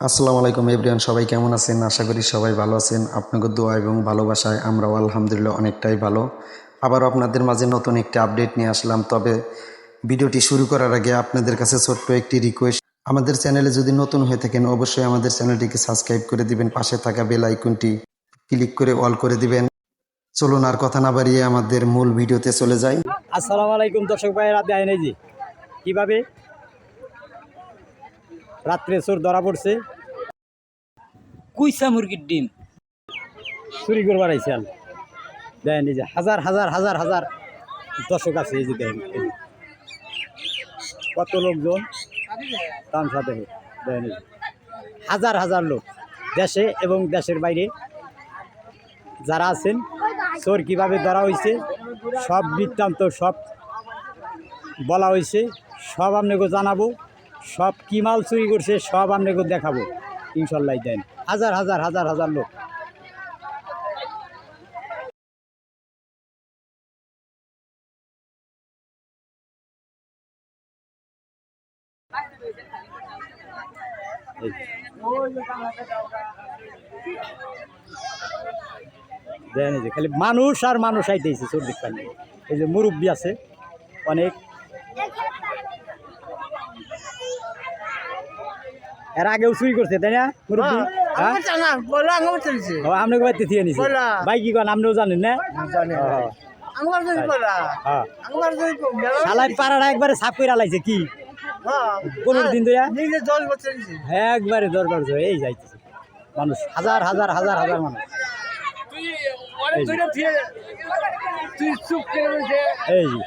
আসসালামু আলাইকুম এভরিয়ান সবাই কেমন আছেন? আশা করি সবাই ভালো আছেন। আপনাদের দোয়া এবং ভালোবাসায় আমরাও আলহামদুলিল্লাহ অনেকটাই ভালো। আবার আপনাদের মাঝে নতুন একটি আপডেট নিয়ে আসলাম, তবে ভিডিওটি শুরু করার আগে আপনাদের কাছে ছোট্ট একটি রিকোয়েস্ট আমাদের চ্যানেলে যদি নতুন হয়ে থাকেন, অবশ্যই আমাদের চ্যানেলটিকে সাবস্ক্রাইব করে দিবেন, পাশে থাকা বেল আইকনটি ক্লিক করে অল করে দিবেন। চলুন আর কথা না বাড়িয়ে আমাদের মূল ভিডিওতে চলে যাই। আসসালামু আলাইকুম দর্শক ভাইয়েরা দেয় জি কীভাবে রাত্রে চোর ধরা পড়ছে। কুইসা মুরগির ডিম। চুরি করবার আইছে আল দেয় যে হাজার হাজার হাজার হাজার দর্শক আছে এই যে দেখেন। কত লোকজন? তামসা দেখে দেয় যে। হাজার হাজার লোক দেশে এবং দেশের বাইরে যারা আছেন চোর কীভাবে ধরা হয়েছে সব বৃত্তান্ত সব বলা হয়েছে সব আপনাকে জানাব। সব কি মাল চুরি করছে, সব আপনাকে দেখাবো। ইনশাল্লাহ দেন। হাজার হাজার হাজার হাজার লোক। খালি মানুষ আর মানুষ আইতেছে চোর পানি এই যে মুরব্বী আছে, অনেক। এর আগেও চুরি করছে তাই না? মুরব্বী? ও, আপনাকে বাড়িতে দিয়ে নিছে? বলা। ভাই কি কন আপনিও জানেন না? ও, শালাই পাড়াটা একবারে সাফ করে আলাইছে কি? পনেরো দিন ধরে নিজে দশ বছর নিছি। একবারে দরবার ধরে এই যাইতেছে। মানুষ হাজার হাজার হাজার হাজার মানুষ। এই যে, তুই চুপ করে বসে এই যে,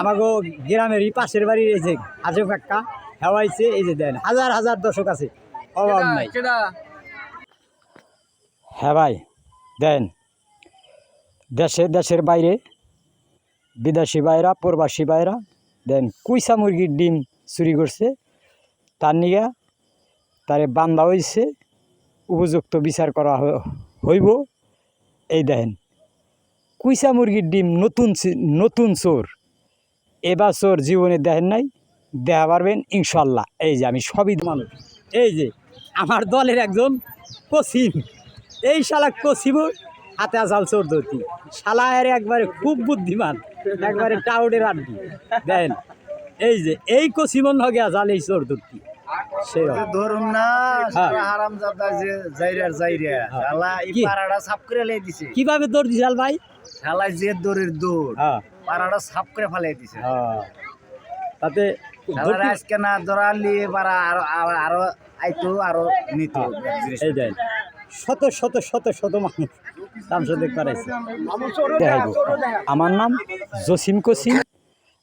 আমাকে গ্রামের পাশের বাড়ির এই যে আজব কাকা হেওয়াইছে এই যে দেন হাজার হাজার দর্শক আছে। অভাব নাই? হ্যাঁ ভাই দেন দেশে দেশের বাইরে বিদেশি ভাইরা প্রবাসী ভাইরা দেন কুইসা মুরগির ডিম চুরি করছে তার নিয়ে তারে বান্ধা হয়েছে উপযুক্ত বিচার করা হইব। এই দেখেন কুইসা মুরগির ডিম নতুন নতুন চোর এবার চোর জীবনে দেখেন নাই দেখা পারবেন ইনশাল্লাহ এই যে আমি সবই মানুষ। এই যে আমার দলের একজন কসিম। এই শালা কসিম হাতে আসাল চোর ধরতি শালা এর একবারে খুব বুদ্ধিমান একবারে টাউডের আড্ডি। দেন এই যে এই কসিমন হগে আসাল এই চোর ধরতি সে ধরুন না হ্যাঁ। হারাম জাদা যে যাইরার যাইরা হ্যাঁ। শালা এই পাড়াটা সাফ করে লাই দিছে। কীভাবে দৌড় দিছাল ভাই? শালা যে দৌড়ের দৌড়। হ্যাঁ। পাড়াটা সাফ করে ফেলাই দিছে। হ্যাঁ। তাতে শালার ধরতি- শত শত শত শত মানুষ আমার নাম জসিম কসিম।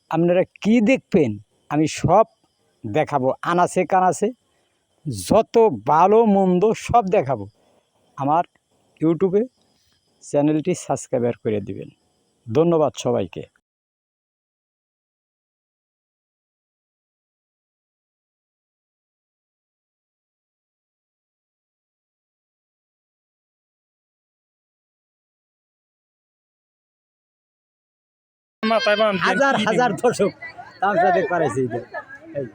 আপনারা কি দেখবেন? আমি সব দেখাবো আনাসে কানাসে যত ভালো, মন্দ সব দেখাবো। আমার ইউটিউবে চ্যানেলটি সাবস্ক্রাইবার করে দিবেন। ধন্যবাদ সবাইকে। হাজার হাজার দর্শক তামসা দেখতে। এই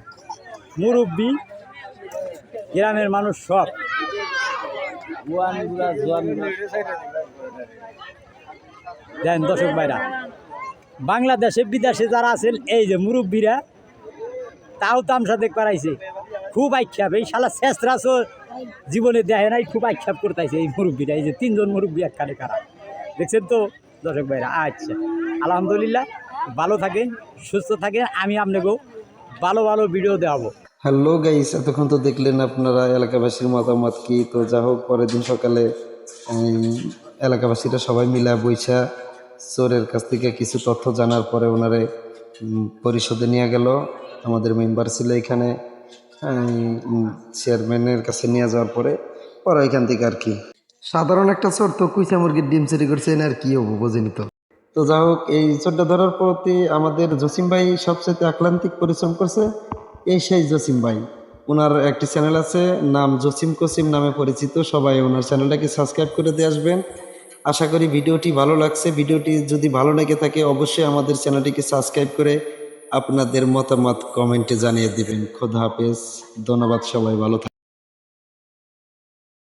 মুরব্বী, গ্রামের মানুষ সব। দেন দর্শক ভাইরা, বাংলাদেশে বিদেশে যারা আছেন, এই যে মুরব্বীরা, তাও তামসা দেখ পারাইছে খুব আক্ষেপ। এই শালা শেষরাস জীবনে দেখে নাই, খুব আক্ষেপ করতেছে এই মুরব্বীরা। এই যে তিনজন মুরব্বী একখানে কারা। দেখছেন তো দর্শক ভাইরা? আচ্ছা। আলহামদুলিল্লাহ ভালো থাকেন সুস্থ থাকেন আমি আপনাকেও ভালো ভালো ভিডিও দেওয়াবো হ্যালো গাইস এতক্ষণ তো দেখলেন আপনারা এলাকাবাসীর মতামত কি? তো যা হোক পরের দিন সকালে এলাকাবাসীরা সবাই মিলা বৈশা চোরের কাছ থেকে কিছু তথ্য জানার পরে ওনারে পরিষদে নিয়ে গেল। আমাদের মেম্বার ছিল এখানে চেয়ারম্যানের কাছে নিয়ে যাওয়ার পরে পরে এখান থেকে আর কি। সাধারণ একটা চোর তো কুইচা মুরগির ডিম চুরি করছে আর কি হব বোঝেনি তো। তো যাই হোক, এই চোরটা ধরার প্রতি আমাদের জসিম ভাই সবচেয়ে আক্লান্তিক পরিশ্রম করছে, এই সেই জসিম ভাই। ওনার একটি চ্যানেল আছে, নাম জসিম কসিম নামে পরিচিত, সবাই ওনার চ্যানেলটাকে সাবস্ক্রাইব করে দিয়ে আসবেন। আশা করি ভিডিওটি ভালো লাগছে। ভিডিওটি যদি ভালো লেগে থাকে, অবশ্যই আমাদের চ্যানেলটিকে সাবস্ক্রাইব করে আপনাদের মতামত কমেন্টে জানিয়ে দেবেন। খোদা হাফেজ। ধন্যবাদ সবাই, ভালো